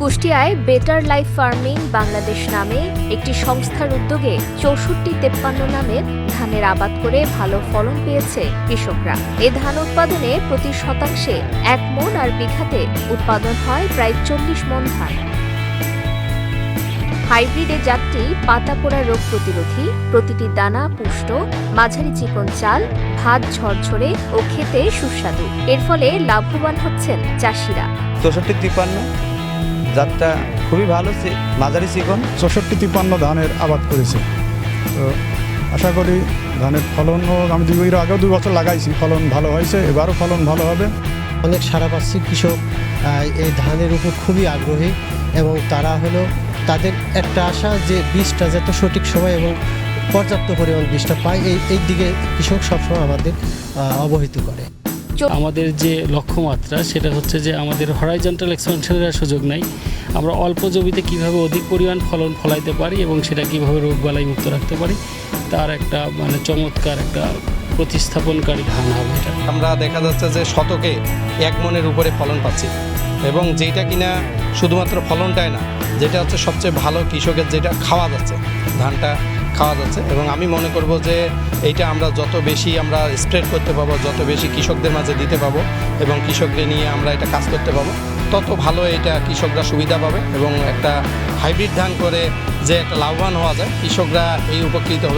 কুষ্টিয়ায় better life farming Bangladesh নামে একটি সংস্থার উদ্যোগে চৌষট্টি তেপ্পান্ন নামের ধানের আবাদ করে ভালো ফলন পেয়েছে কৃষকরা। এ ধান উৎপাদনে প্রতি শতাংশে এক মন আর বিঘাতে উৎপাদন হয় প্রায় চল্লিশ মন ধান। হাইব্রিড জাতটি পাতা পোড়া রোগ প্রতিরোধী, প্রতিটি দানা পুষ্ট, মাঝারি চিকন চাল, ভাত ঝরঝরে ও খেতে সুস্বাদু। এর ফলে লাভবান হচ্ছেন চাষিরা। চৌষট্টি তিপ্পান্ন জাতটা খুবই ভালো মাঝারি চিকন চৌষট্টি তিপ্পান্ন ধানের আবাদ করেছে। তো আশা করি ধানের ফলনও আমি দুই এর আগেও দুই বছর লাগাইছি ফলন ভালো হয়েছে এবারও ফলন ভালো হবে। অনেক সারা পাচ্ছি কৃষক এই ধানের উপর খুবই আগ্রহী এবং তারা হলো তাদের একটা আশা যে বীজটা যাতে সঠিক সময় এবং পর্যাপ্ত পরিমাণ বীজটা পায় এই এই দিকে কৃষক সবসময় আমাদের অবহিত করে। আমাদের যে লক্ষ্যমাত্রা সেটা হচ্ছে যে আমাদের হরাইজন্টাল এক্সপেনশনের সুযোগ নাই। আমরা অল্প জমিতে কীভাবে অধিক পরিমাণ ফলন ফলাইতে পারি এবং সেটা কীভাবে রোগবালাই মুক্ত রাখতে পারি তার একটা মানে চমৎকার একটা প্রতিস্থাপনকারী ধান হবে এটা। আমরা দেখা যাচ্ছে যে শতকে এক মনের উপরে ফলন পাচ্ছি এবং যেটা কিনা শুধুমাত্র ফলনটাই না যেটা হচ্ছে সবচেয়ে ভালো কৃষকের যেটা খাওয়া যাচ্ছে ধানটা খাওয়া যাচ্ছে এবং আমি মনে করব যে এইটা আমরা যত বেশি আমরা স্প্রেড করতে পারব যত বেশি কৃষকদের মাঝে দিতে পাবো এবং কৃষকদের নিয়ে আমরা এটা কাজ করতে পাবো, তত ভালো এটা কৃষকরা সুবিধা পাবে এবং একটা হাইব্রিড ধান করে যে একটা লাভবান হওয়া যায়, কৃষকরা এই উপকৃত হবে।